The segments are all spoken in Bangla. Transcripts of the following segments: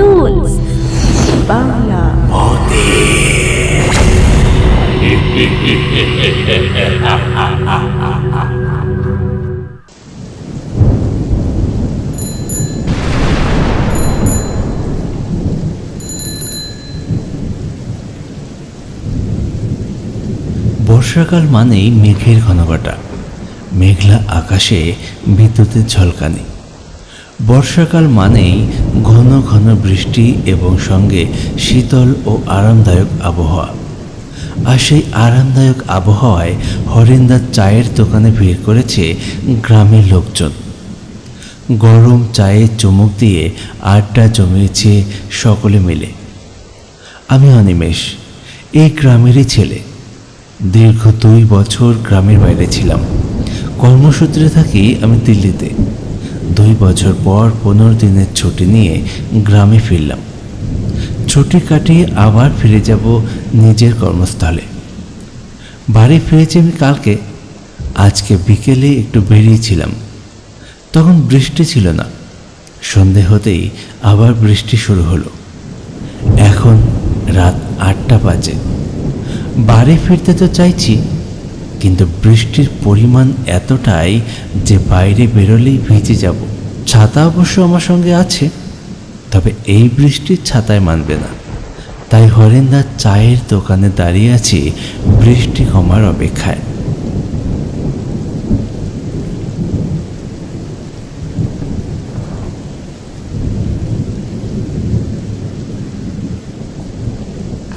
টুলস বাংলা বর্ষাকাল মানেই মেঘের ঘনঘটা। মেঘলা আকাশে বিদ্যুতের ঝলকানি। বর্ষাকাল মানেই ঘন ঘন বৃষ্টি এবং সঙ্গে শীতল ও আরামদায়ক আবহাওয়া। আর সেই আরামদায়ক আবহাওয়ায় হরিন্দার চায়ের দোকানে ভিড় করেছে গ্রামের লোকজন। গরম চায়ে চুমুক দিয়ে আড্ডা জমিয়েছে সকলে মিলে। আমি অনিমেষ, এই গ্রামেরই ছেলে। দীর্ঘ দুই বছর গ্রামের বাইরে ছিলাম। কর্মসূত্রে থাকি আমি দিল্লিতে। দুই বছর পর পনেরো দিনের ছুটি নিয়ে গ্রামে ফিরলাম। ছুটি কাটিয়ে আবার ফিরে যাব নিজের কর্মস্থলে। বাড়ি ফিরেছি আমি কালকে। আজকে বিকেলে একটু বেরিয়েছিলাম। তখন বৃষ্টি ছিল না। সন্ধে হতেই আবার বৃষ্টি শুরু হলো। এখন রাত আটটা বাজে। বাড়ি ফিরতে তো চাইছি, কিন্তু বৃষ্টির পরিমাণ এতটাই যে বাইরে বেরোলেই ভিজে যাব। ছাতা অবশ্য আমার সঙ্গে আছে তবে এই বৃষ্টির ছাতায় মানবে না। তাই হরেন্দার চায়ের দোকানে দাঁড়িয়ে আছি বৃষ্টি কমার অপেক্ষায়।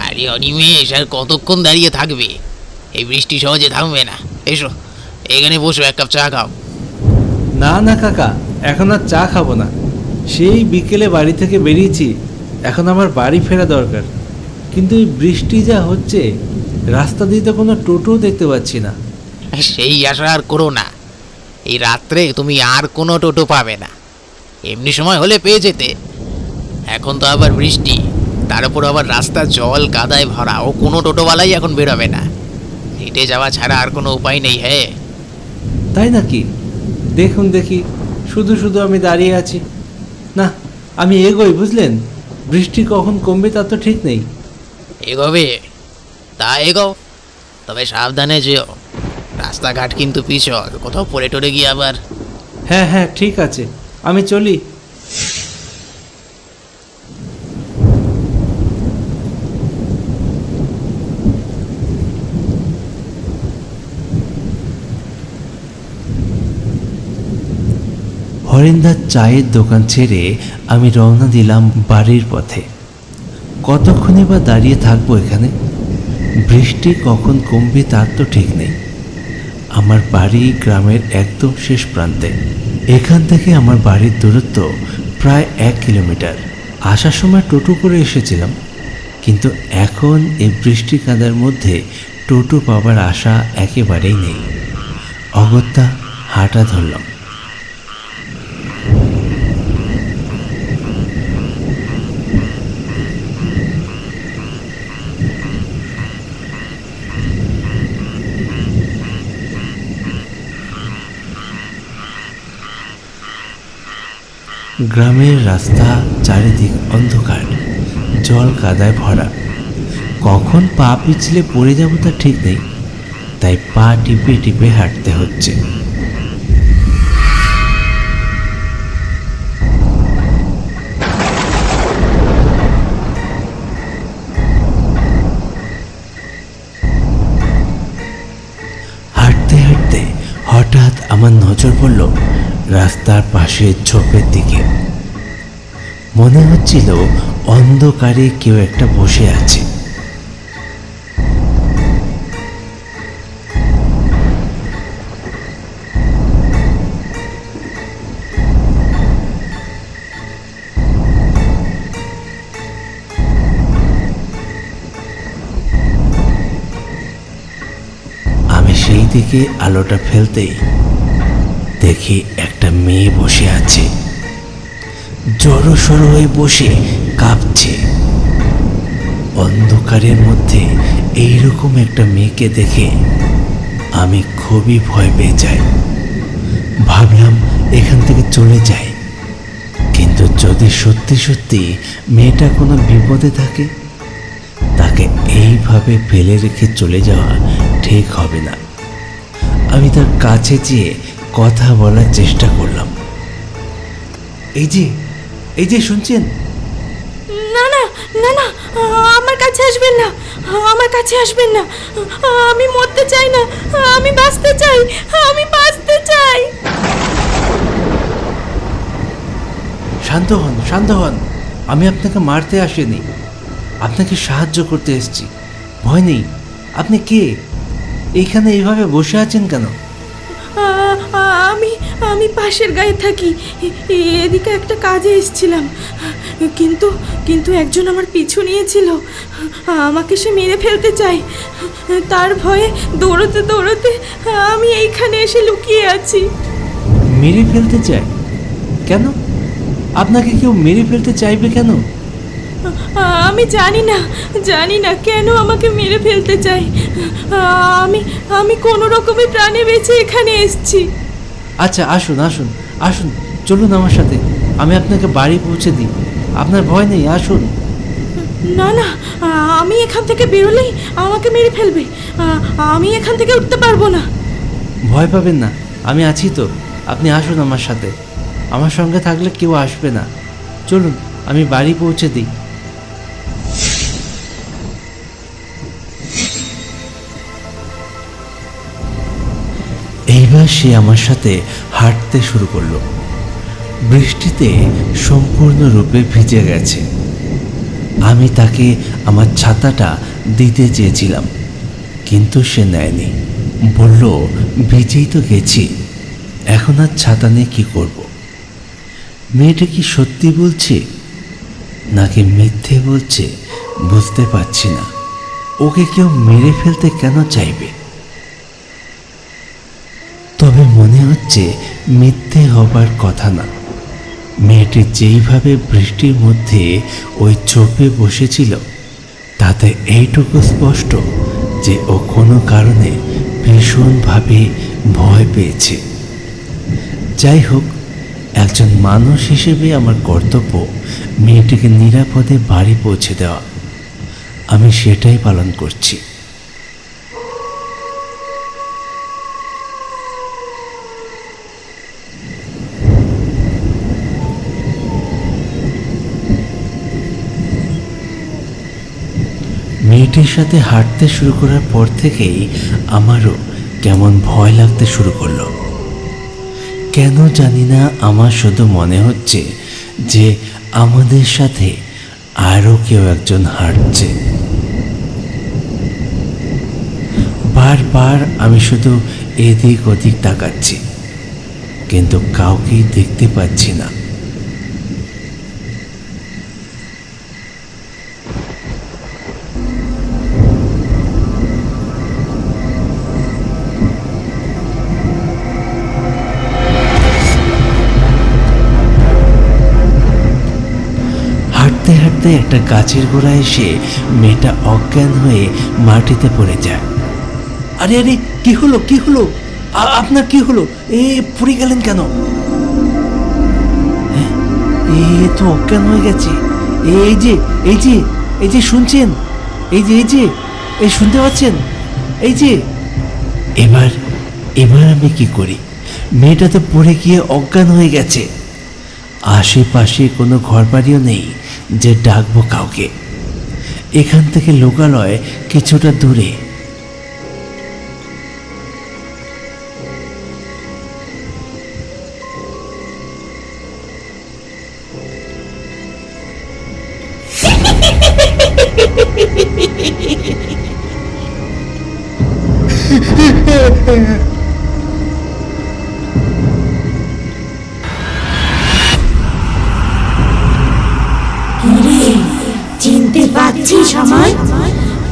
আরে অনিমেষ আর কতক্ষণ দাঁড়িয়ে থাকবে? এই বৃষ্টি সহজে থামবে না। এসো এখানে বসো এক কাপ চা খাও। না না কাকা এখন আর চা খাব না। সেই বিকেলে বাড়ি থেকে বেরিয়েছি এখন আমার বাড়ি ফেরা দরকার। কিন্তু এই বৃষ্টি যা হচ্ছে রাস্তা দিয়ে তো কোনো টোটোও দেখতে পাচ্ছি না। সেই আশা আর করো না। এই রাত্রে তুমি আর কোনো টোটো পাবে না। এমনি সময় হলে পেয়ে যেতে। এখন তো আবার বৃষ্টি তার উপর আবার রাস্তা জল কাদায় ভরা ও কোনো টোটোওয়ালাই এখন বেরোবে না। হেঁটে যাওয়া ছাড়া আর কোনো উপায় নেই হ্যাঁ? তাই নাকি? দেখুন দেখি। শুধু শুধু আমি দাঁড়িয়ে আছি। না আমি এগোই বুঝলেন? বৃষ্টি কখন কমবে তা তো ঠিক নেই। এগোবে? তা এগো তবে সাবধানে যেও। রাস্তাঘাট কিন্তু পিছল কোথাও পড়ে টরে গিয়ে আবার। হ্যাঁ হ্যাঁ ঠিক আছে। আমি চলি। হরিন্দার চায়ের দোকান ছেড়ে আমি রওনা দিলাম বাড়ির পথে। কতক্ষণে বা দাঁড়িয়ে থাকব এখানে? বৃষ্টি কখন কমবে তার তো ঠিক নেই। আমার বাড়ি গ্রামের একদম শেষ প্রান্তে। এখান থেকে আমার বাড়ির দূরত্ব প্রায় এক কিলোমিটার। আসার সময় টোটো করে এসেছিলাম। কিন্তু এখন এই বৃষ্টি কাদার মধ্যে টোটো পাবার আশা একেবারেই নেই। অগত্যা হাঁটা ধরলাম। গ্রামের রাস্তা চারিদিক অন্ধকার, জল কাদায় ভরা। কখন পা পিছলে পড়ে যাব তা ঠিক নেই, তাই পা টিপে টিপে হাঁটতে হচ্ছে। রাস্তার পাশে ঝোপের দিকে। মনে হচ্ছিল অন্ধকারে কেউ একটা বসে আছে। আমি সেই দিকে আলোটা ফেলতেই দেখি একটা মেয়ে বসে আছে। জড়ো সড়ো হয়ে বসে কাঁপছে। অন্ধকারের মধ্যে এইরকম একটা মেয়েকে দেখে আমি খুবই ভয় পেয়ে যাই। ভাবলাম এখান থেকে চলে যাই। কিন্তু যদি সত্যি সত্যি মেয়েটা কোনো বিপদে থাকে, তাকে এইভাবে ফেলে রেখে চলে যাওয়া ঠিক হবে না। আমি তার কাছে যেয়ে কথা বলার চেষ্টা করলাম। এই যে এই যে শুনছেন? না না না না আমার কাছে আসবেন না আমার কাছে আসবেন না আমি মরতে চাই না আমি বাঁচতে চাই আমি বাঁচতে চাই। শান্ত হন শান্ত হন আমি আপনাকে মারতে আসিনি আপনাকে সাহায্য করতে এসেছি ভয় নেই আপনি কে? এইখানে এইভাবে বসে আছেন কেন? আমি পাশের গায়ে থাকি। এদিকে একটা কাজে এসেছিলাম। কিন্তু কিন্তু একজন আমার পিছু নিয়েছিল। আমাকে সে মেরে ফেলতে চায়। তার ভয়ে দৌড়তে দৌড়তে আমি এইখানে এসে লুকিয়ে আছি। মেরে ফেলতে চায়? কেন? আপনাকে কেউ মেরে ফেলতে চাইবে কেন? আমি জানি না জানি না কেন আমাকে মেরে ফেলতে চাই আমি আমি কোনো রকমে প্রাণে বেঁচে এখানে এসেছি। আচ্ছা আসুন আসুন আসুন চলুন আমার সাথে। আমি আপনাকে বাড়ি পৌঁছে দিই। আপনার ভয় নেই আসুন। না না আমি এখান থেকে বেরোলেই আমাকে মেরে ফেলবে। আমি এখান থেকে উঠতে পারব না। ভয় পাবেন না আমি আছি তো। আপনি আসুন আমার সাথে। আমার সঙ্গে থাকলে কেউ আসবে না। চলুন আমি বাড়ি পৌঁছে দিই। সে আমার সাথে হাঁটতে শুরু করল। বৃষ্টিতে সম্পূর্ণরূপে ভিজে গেছে। আমি তাকে আমার ছাতাটা দিতে চেয়েছিলাম, কিন্তু সে নেয়নি। বলল, ভিজেই তো গেছি, এখন আর ছাতা নিয়ে কী করব? মেয়েটা কি সত্যি বলছে? নাকি মিথ্যে বলছে, বুঝতে পারছি না। ওকে কেউ মেরে ফেলতে কেন চাইবে? হচ্ছে মিথ্যে হবার কথা না। মেয়েটি যেইভাবে বৃষ্টির মধ্যে ওই চোপে বসেছিল, তাতে এইটুকু স্পষ্ট যে ও কোনো কারণে ভীষণভাবে ভয় পেয়েছে। যাই হোক, একজন মানুষ হিসেবে আমার কর্তব্য মেয়েটিকে নিরাপদে বাড়ি পৌঁছে দেওয়া। আমি সেটাই পালন করছি। মেয়েটির সাথে হাঁটতে শুরু করার পর থেকেই আমারও কেমন ভয় লাগতে শুরু করল। কেন জানি না আমার শুধু মনে হচ্ছে যে আমাদের সাথে আরও কেউ একজন হাঁটছে। বারবার আমি শুধু এদিক ওদিক তাকাচ্ছি, কিন্তু কাউকেই দেখতে পাচ্ছি না। হাঁটতে একটা গাছের গোড়ায় এসে মেয়েটা অজ্ঞান হয়ে মাটিতে পড়ে যায়। আরে আরে কি হলো কি হলো? আপনার কি হলো? এ পড়ে গেলেন কেন? হ্যাঁ, এ তো অজ্ঞান হয়ে গেছে। এই যে এই যে এই যে শুনছেন? এই যে এই যে এই শুনতে পাচ্ছেন? এই যে। এবার এবার আমি কি করি? মেয়েটা তো পড়ে গিয়ে অজ্ঞান হয়ে গেছে। আশেপাশে কোনো ঘর বাড়িও নেই। যে ডাকবো কাউকে। এখান থেকে লোকালয় কিছুটা দূরে। চিনতে আমায়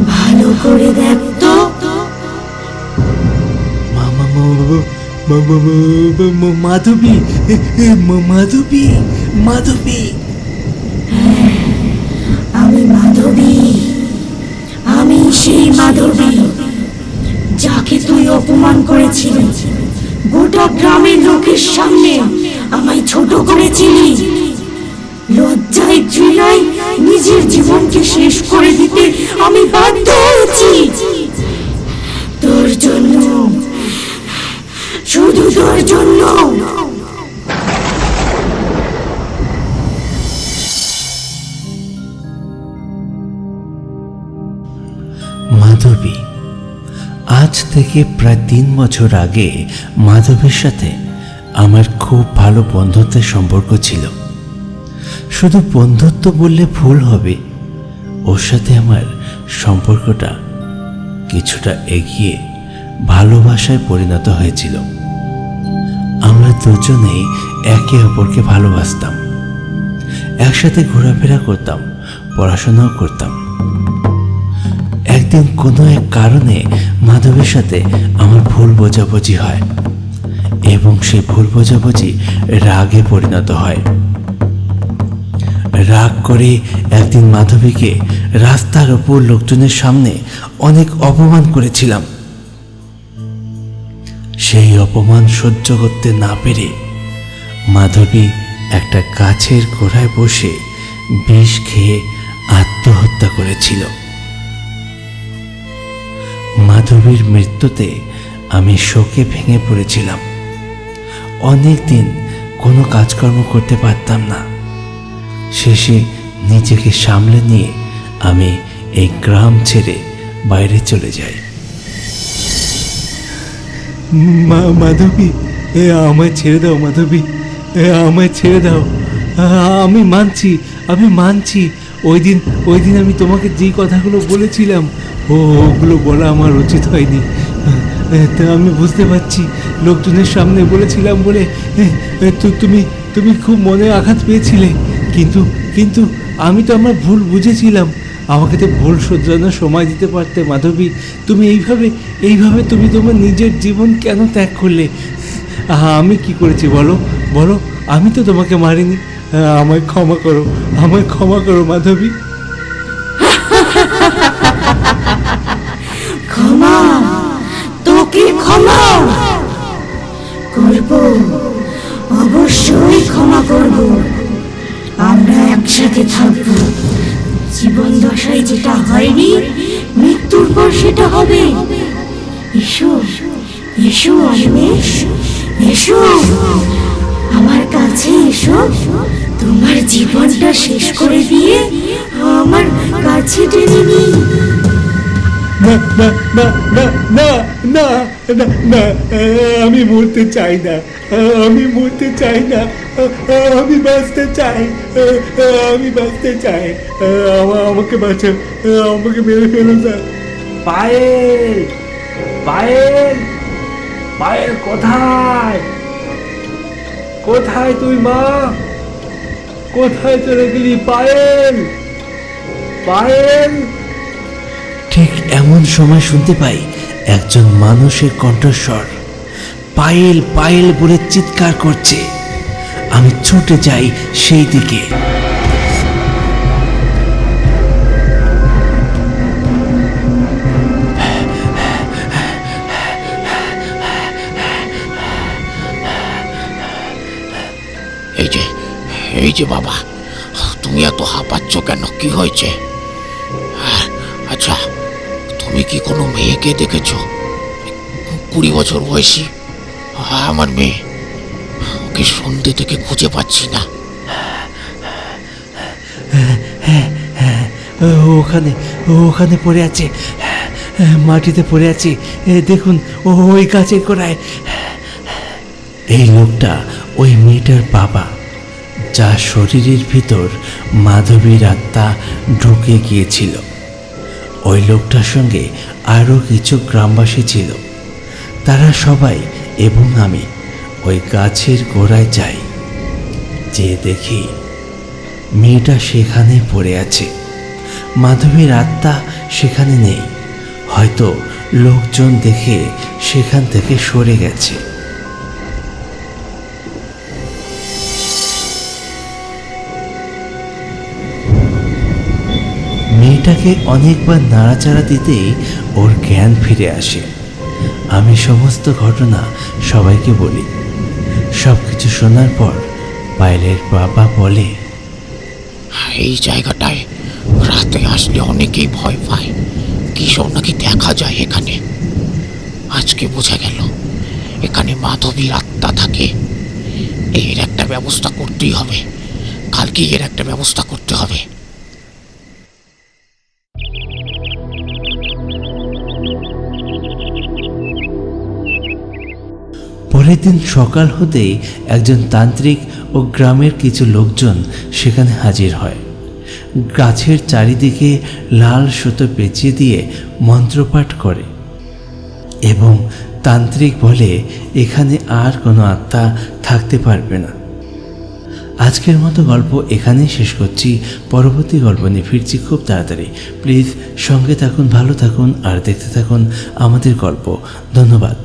ভালো করে দেখ তো। মাধবী মাধবী মাধবী। আমি মাধবী। আমি সেই মাধবী যাকে তুই অপমান করেছিলি। গোটা গ্রামের লোকের সামনে আমায় ছোট করেছিলি। আমি বাধ্য হয়েছি তোর জন্য, শুধু তোর জন্য। মাধবী, আজ থেকে প্রায় তিন বছর আগে মাধবীর সাথে আমার খুব ভালো বন্ধুত্বের সম্পর্ক ছিল। শুধু বন্ধুত্ব বললে ভুল হবে। ওর সাথে আমার সম্পর্কটা কিছুটা এগিয়ে ভালোবাসায় পরিণত হয়েছিল। আমরা দুজনেই একে অপরকে ভালোবাসতাম। একসাথে ঘোরাফেরা করতাম, পড়াশোনাও করতাম। একদিন কোনো এক কারণে মাধবের সাথে আমার ভুল বোঝাবুঝি হয় এবং সেই ভুল বোঝাবুঝি রাগে পরিণত হয়। রাগ করে একদিন মাধবীকে রাস্তার ওপর লোকজনের সামনে অনেক অপমান করেছিলাম। সেই অপমান সহ্য করতে না পেরে মাধবী একটা গাছের গোড়ায় বসে বিষ খেয়ে আত্মহত্যা করেছিল। মাধবীর মৃত্যুতে আমি শোকে ভেঙে পড়েছিলাম। অনেক দিন কোনো কাজকর্ম করতে পারতাম না। শেষে নিজেকে সামলে নিয়ে আমি এই গ্রাম ছেড়ে বাইরে চলে যাই। মা, মাধবী, এ আমায় ছেড়ে দাও, মাধবী, এ আমায় ছেড়ে দাও। আমি মানছি আমি মানছি। ওই দিন ওই দিন আমি তোমাকে যেই কথাগুলো বলেছিলাম ও ওগুলো বলা আমার উচিত হয়নি। তা আমি বুঝতে পারছি। লোকজনের সামনে বলেছিলাম বলে তুমি তুমি খুব মনে আঘাত পেয়েছিলে। কিন্তু কিন্তু আমি তো আমার ভুল বুঝেছিলাম। আমাকে তো ভুল শোধরানোর সময় দিতে পারতে, মাধবী। তুমি এইভাবে এইভাবে তুমি তোমার নিজের জীবন কেন ত্যাগ করলে? আমি কি করেছি বলো? বলো, আমি তো তোমাকে মারিনি। আমায় ক্ষমা করো, আমায় ক্ষমা করো, মাধবী। ক্ষমা ক্ষমা করব। অবশ্যই ক্ষমা করব। আমরা একসাথে থাকব। জীবন দশায় যেটা হয়নি, মৃত্যুর পর সেটা হবে। এসো এসো অনিমেষ, এসো। আমার কাছে এসো, তোমার জীবনটা শেষ করে দিয়ে আমার কাছে টেনে নিই না না না না না না না আমি মরতে চাই না, আমি মরতে চাই না, আমি বাঁচতে চাই, আমি বাঁচতে চাই। আমাকে বাঁচাও আমাকে মেরে ফেলো না পায়েল পায়েল পায়েল কোথায়? কোথায় তুই মা? কোথায় চলে গেলি? পায়েল পায়েল এমন সময় শুনতে পাই একজন মানুষের কণ্ঠস্বর। পায়েল পায়েল বলে চিৎকার করছে। আমি ছুটে যাই সেই দিকে। এই যে এই যে বাবা, তুমি এত হাঁপাচ্ছ কেন? কি হয়েছে? তুমি কি কোনো মেয়েকে দেখেছ? কুড়ি বছর বয়সী? আমার মেয়ে। ওকে সন্ধ্যে থেকে খুঁজে পাচ্ছি না। ওখানে ও, ওখানে পড়ে আছে। মাটিতে পড়ে আছে। দেখুন ও ওই গাছের গোড়ায়। এই লোকটা ওই মেয়েটার বাবা যার শরীরের ভিতর মাধবীর আত্মা ঢুকে গিয়েছিল। ওই লোকটার সঙ্গে আরও কিছু গ্রামবাসী ছিল। তারা সবাই এবং আমি ওই গাছের গোড়ায় যাই। যে দেখি মেয়েটা সেখানে পড়ে আছে। মাধবীর আত্মা সেখানে নেই। হয়তো লোকজন দেখে সেখান থেকে সরে গেছে। মেয়েটাকে অনেকবার নাড়াচাড়া দিতেই ওর জ্ঞান ফিরে আসে। আমি সমস্ত ঘটনা সবাইকে বলি। সব কিছু শোনার পর পায়েলের বাবা বলে, এই জায়গাটায় রাতে আসলে অনেকেই ভয় পায়। কিশোর নাকি দেখা যায় এখানে? আজকে বোঝা গেল, এখানে মাধবীর আত্মা থাকে। এর একটা ব্যবস্থা করতেই হবে। কালকে এর একটা ব্যবস্থা করতে হবে। পরের দিন সকাল হতেই একজন তান্ত্রিক ও গ্রামের কিছু লোকজন সেখানে হাজির হয়। গাছের চারিদিকে লাল সুতো পেঁচিয়ে দিয়ে মন্ত্রপাঠ করে এবং তান্ত্রিক বলে, এখানে আর কোনো আত্মা থাকতে পারবে না। আজকের মতো গল্প এখানেই শেষ করছি। পরবর্তী গল্প নিয়ে ফিরছি খুব তাড়াতাড়ি। প্লিজ সঙ্গে থাকুন, ভালো থাকুন, আর দেখতে থাকুন আমাদের গল্প। ধন্যবাদ।